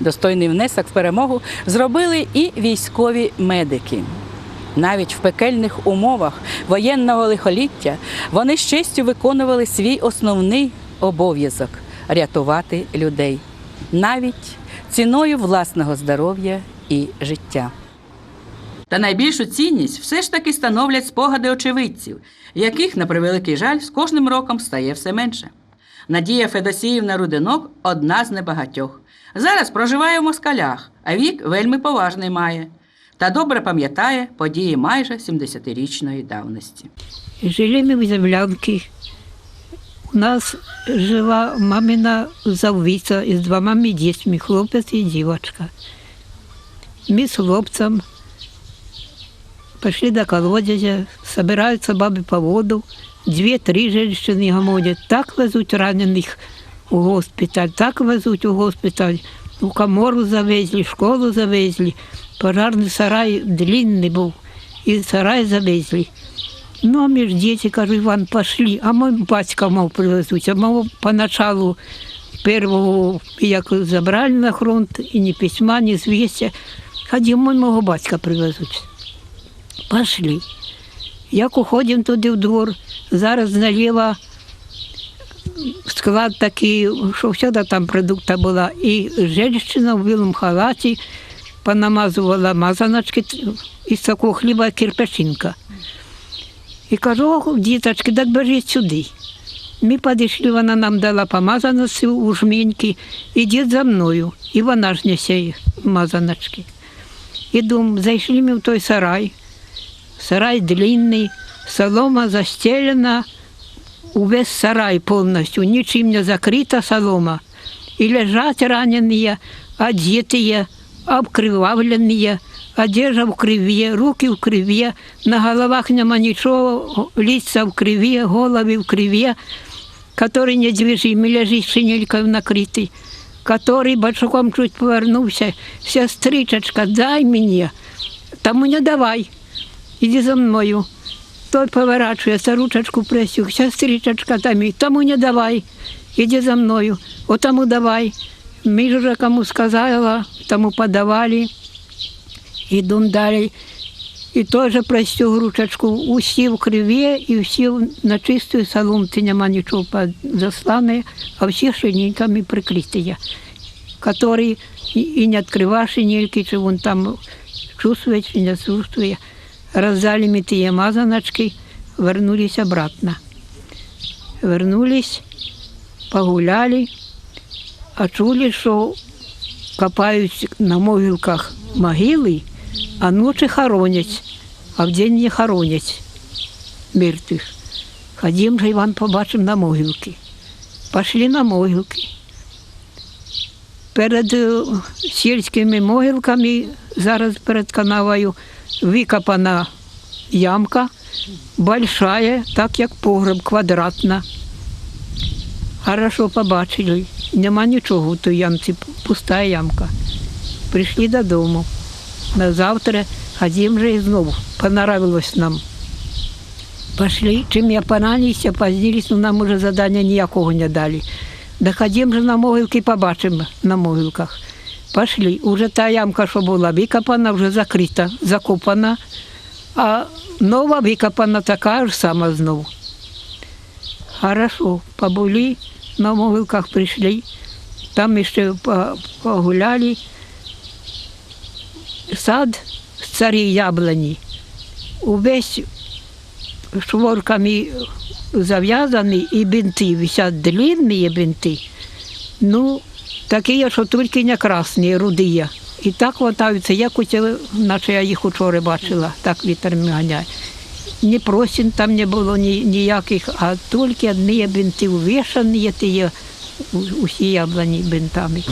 Достойний внесок в перемогу зробили і військові медики. Навіть в пекельних умовах воєнного лихоліття вони з честю виконували свій основний обов'язок рятувати людей, навіть ціною власного здоров'я і життя. Та найбільшу цінність все ж таки становлять спогади очевидців, яких, на превеликий жаль, з кожним роком стає все менше. Надія Федосіївна Рудинок одна з небагатьох. Зараз проживає в москалях, а вік вельми поважний має. Та добре пам'ятає події майже 70-річної давності. Жили мы в землянке. У нас жила мамина заввіця із двома дітьми, хлопець і дівчинка. Ми з хлопцем пошли до колодязя, собираются баби по воду, две-три женщины гомонят, так везуть ранених у госпіталь, так везуть у госпіталь, у комору завезли, в школу завезли, пожарний сарай длинний був, і сарай завезли. Ну, а ми ж діти, кажу, Іван, пошли, а мой батька мав привезуть. А мов поначалу первого, як забрали на фронт, і ні письма, ні звістя. Мой мого батька привезуть. Пошли. Як уходимо туди в двор, зараз наліво склад такий, що всюди там продукта була. І жінка в білому халаті понамазувала мазаночки із такого хліба кирпичинка. І кажу, о, діточки, так бежіть сюди. Ми підійшли, вона нам дала помазаності у жменьки, ідіть за мною. І вона ж несе мазаночки. І думаю, зайшли ми в той сарай Сарай длинний, солома застелена, увесь сарай повністю, нічим не закрита солома. І лежать ранені, одеті, обкривавлені, одежа в криві, руки в криві, на головах нема нічого, лица в криві, голови в криві, который недвижимый, лежить шинелькою накритий, который бачком чуть повернувся, сестричечка, дай мені, тому не давай, іди за мною. Той поворачується, ручечку присюг, сестричечка там, і тому не давай, іди за мною, отому давай. Ми ж уже кому сказала, тому подавали. Ідемо далі. І теж простю ручечку, усі в криві і всі на чистої соломці нема нічого заслане, а всі шинельками прикриті, які і, не відкриває шинельки, чи він там чувствує, чи не чувствує. Роздали ми ті мазаночки, вернулись обратно. Вернулись, погуляли, а чули, що копають на могилках могили, а ночі хоронять, а вдень не хоронять мертвих. Ходім же, Іван, побачимо на могилки. Пішли на могилки. Перед е, сільськими могилками, зараз перед канавою, викопана ямка, большая, так як погреб, квадратна. Хорошо побачили. Нема нічого в тій ямці, пуста ямка. Прийшли додому. На завтра ходім же і знову. Понравилось нам. Пошли, чим я поранився, позднились, но нам уже задання ніякого не дали. Да ходім же на могилки, побачимо на могилках. Пошли. Уже та ямка, що була викопана, вже закрита, закопана, а нова викопана така ж сама знову. Хорошо, побули, на могилках прийшли, там ще погуляли. Сад з царі яблуні, увесь шворками зав'язаний і бинти, висять длинні бинти. Ну, такі, що тільки не красні, руді. І так ватаються, як оце, наче я їх учора бачила, так вітер ганяє. Ні просін там не було ні, ніяких, а тільки одні бинти увішані, ті усі яблуні бинтами.